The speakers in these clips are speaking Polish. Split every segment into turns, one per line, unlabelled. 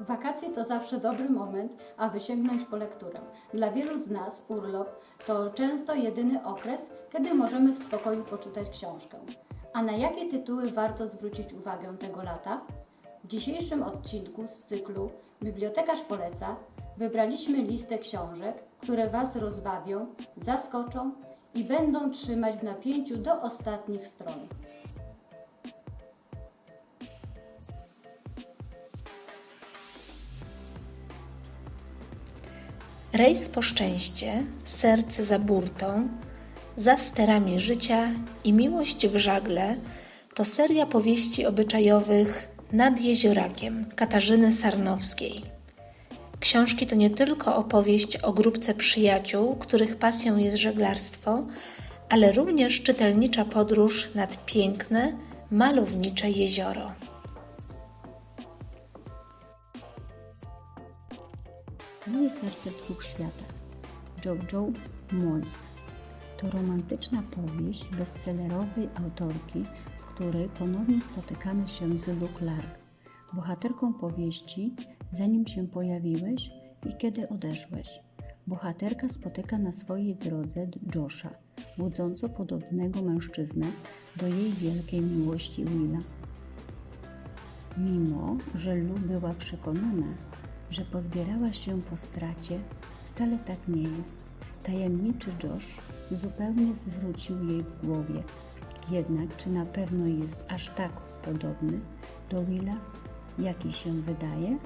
Wakacje to zawsze dobry moment, aby sięgnąć po lekturę. Dla wielu z nas urlop to często jedyny okres, kiedy możemy w spokoju poczytać książkę. A na jakie tytuły warto zwrócić uwagę tego lata? W dzisiejszym odcinku z cyklu Bibliotekarz poleca wybraliśmy listę książek, które Was rozbawią, zaskoczą i będą trzymać w napięciu do ostatnich stron.
Rejs po szczęście, serce za burtą, za sterami życia i miłość w żagle to seria powieści obyczajowych nad jeziorakiem Katarzyny Sarnowskiej. Książki to nie tylko opowieść o grupce przyjaciół, których pasją jest żeglarstwo, ale również czytelnicza podróż nad piękne, malownicze jezioro.
Moje serce dwóch świata. Jojo Moyes. To romantyczna powieść bestsellerowej autorki, w której ponownie spotykamy się z Luke Lark, bohaterką powieści Zanim się pojawiłeś i kiedy odeszłeś. Bohaterka spotyka na swojej drodze Josha, łudząco podobnego mężczyznę do jej wielkiej miłości Willa. Mimo, że Lu była przekonana, że pozbierała się po stracie, wcale tak nie jest. Tajemniczy Josh zupełnie zwrócił jej w głowie. Jednak czy na pewno jest aż tak podobny do Willa, jaki się wydaje?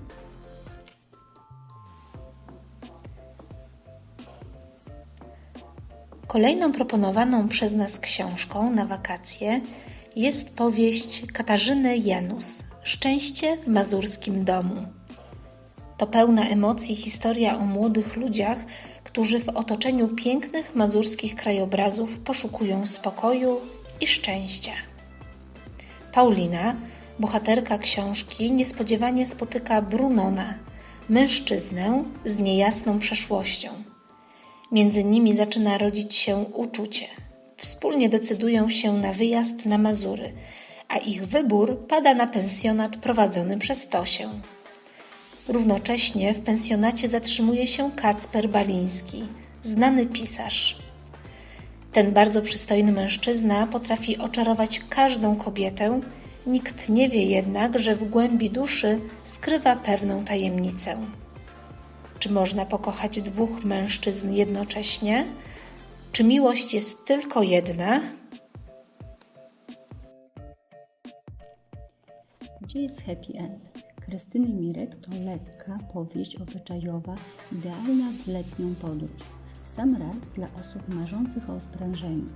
Kolejną proponowaną przez nas książką na wakacje jest powieść Katarzyny Janus Szczęście w mazurskim domu. To pełna emocji historia o młodych ludziach, którzy w otoczeniu pięknych mazurskich krajobrazów poszukują spokoju i szczęścia. Paulina, bohaterka książki, niespodziewanie spotyka Brunona, mężczyznę z niejasną przeszłością. Między nimi zaczyna rodzić się uczucie. Wspólnie decydują się na wyjazd na Mazury, a ich wybór pada na pensjonat prowadzony przez Tosię. Równocześnie w pensjonacie zatrzymuje się Kacper Baliński, znany pisarz. Ten bardzo przystojny mężczyzna potrafi oczarować każdą kobietę, nikt nie wie jednak, że w głębi duszy skrywa pewną tajemnicę. Czy można pokochać dwóch mężczyzn jednocześnie? Czy miłość jest tylko jedna?
Gdzie jest happy end? Krystyny Mirek to lekka powieść obyczajowa, idealna w letnią podróż. Sam raz dla osób marzących o odprężeniu.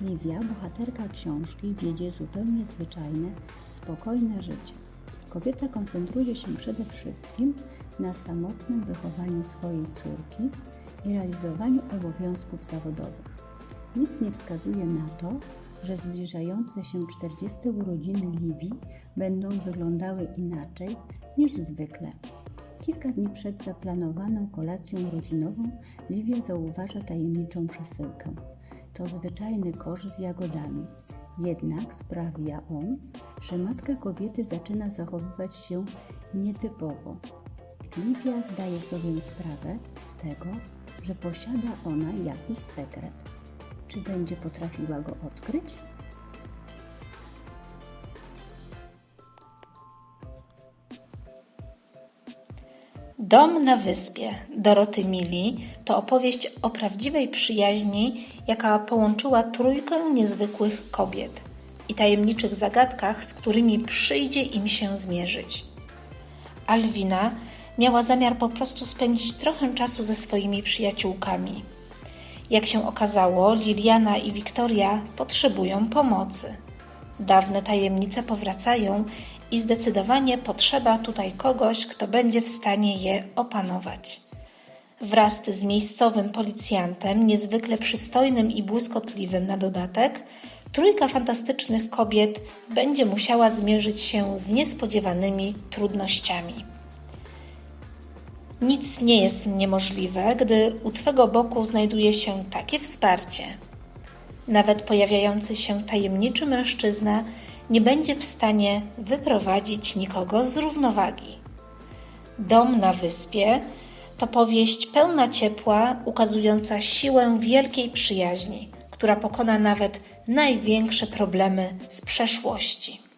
Livia, bohaterka książki, wiedzie zupełnie zwyczajne, spokojne życie. Kobieta koncentruje się przede wszystkim na samotnym wychowaniu swojej córki i realizowaniu obowiązków zawodowych. Nic nie wskazuje na to, że zbliżające się 40 urodziny Libii będą wyglądały inaczej niż zwykle. Kilka dni przed zaplanowaną kolacją rodzinową Livia zauważa tajemniczą przesyłkę. To zwyczajny kosz z jagodami. Jednak sprawia on, że matka kobiety zaczyna zachowywać się nietypowo. Livia zdaje sobie sprawę z tego, że posiada ona jakiś sekret. Czy będzie potrafiła go odkryć?
Dom na wyspie Doroty Mili to opowieść o prawdziwej przyjaźni, jaka połączyła trójkę niezwykłych kobiet i tajemniczych zagadkach, z którymi przyjdzie im się zmierzyć. Alwina miała zamiar po prostu spędzić trochę czasu ze swoimi przyjaciółkami. Jak się okazało, Liliana i Wiktoria potrzebują pomocy. Dawne tajemnice powracają i zdecydowanie potrzeba tutaj kogoś, kto będzie w stanie je opanować. Wraz z miejscowym policjantem, niezwykle przystojnym i błyskotliwym na dodatek, trójka fantastycznych kobiet będzie musiała zmierzyć się z niespodziewanymi trudnościami. Nic nie jest niemożliwe, gdy u Twego boku znajduje się takie wsparcie. Nawet pojawiający się tajemniczy mężczyzna nie będzie w stanie wyprowadzić nikogo z równowagi. Dom na wyspie to powieść pełna ciepła, ukazująca siłę wielkiej przyjaźni, która pokona nawet największe problemy z przeszłości.